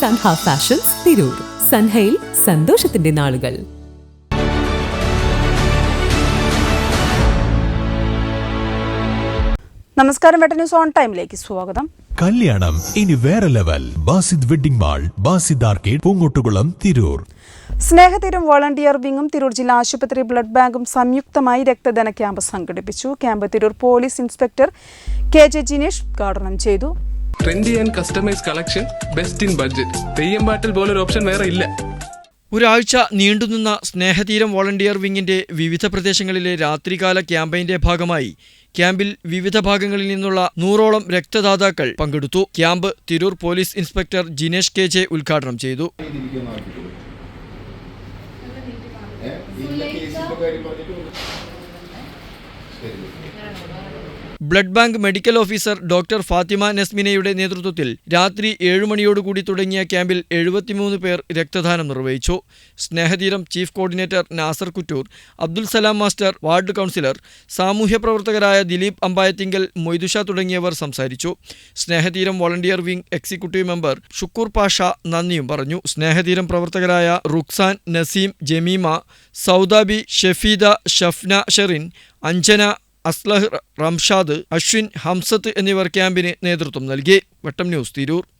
Sanha fashions Tirur. സൻഹയിൽ സന്തോഷത്തിന്റെ നാളുകൾ. നമസ്കാരം വെട്ട ന്യൂസ് ഓൺ ടൈമിലേക്ക് സ്വാഗതം. കല്യാണം ഇനി വേറെ level. Basid wedding mall Basid arcade Poongottukulam Tirur. Snehatheeram volunteer വിങ്ങും Tirur ജില്ലാ ആശുപത്രി ബ്ലഡ് ബാങ്കും സംയുക്തമായി രക്തദാന ക്യാമ്പ് സംഘടിപ്പിച്ചു. Camp Tirur police inspector K J Jinesh ഉദ്ഘാടനം ചെയ്തു. Trendy and customise collection best in budget Theyyam പോലെ പോലൊരു ഓപ്ഷൻ വേറെ ഇല്ല. ഒരാഴ്ച നീണ്ടുനിന്ന സ്നേഹതീരം വോളണ്ടിയർ വിങ്ങിന്റെ വിവിധ പ്രദേശങ്ങളിലെ രാത്രികാല ക്യാമ്പയിന്റെ ഭാഗമായി ക്യാമ്പിൽ വിവിധ ഭാഗങ്ങളിൽ നിന്നുള്ള നൂറോളം രക്തദാതാക്കൾ പങ്കെടുത്തു. Camp Tirur police inspector Jinesh K J ഉദ്ഘാടനം ചെയ്തു. Blood bank medical officer doctor Fathima നസ്മിനയുടെ നേതൃത്വത്തിൽ രാത്രി ഏഴുമണിയോടുകൂടി തുടങ്ങിയ ക്യാമ്പിൽ എഴുപത്തിമൂന്ന് പേർ രക്തദാനം നിർവഹിച്ചു. Snehatheeram chief coordinator Nasar Kuttur Abdul Salam master ward councillor സാമൂഹ്യ പ്രവർത്തകരായ ദിലീപ് അമ്പായത്തിങ്കൽ മൊയ്തുഷ തുടങ്ങിയവർ സംസാരിച്ചു. Snehatheeram volunteer wing executive member Shukkoor Pasha നന്ദിയും പറഞ്ഞു. സ്നേഹതീരം പ്രവർത്തകരായ റുക്സാൻ നസീം ജമീമ സൗദാബി ഷെഫീദ ഷഫ്ന ഷെറിൻ അഞ്ജന അസ്ലഹ് റംഷാദ് അശ്വിൻ ഹംസത്ത് എന്നിവർ ക്യാമ്പിന് നേതൃത്വം നൽകി. വട്ടം ന്യൂസ് തിരൂർ.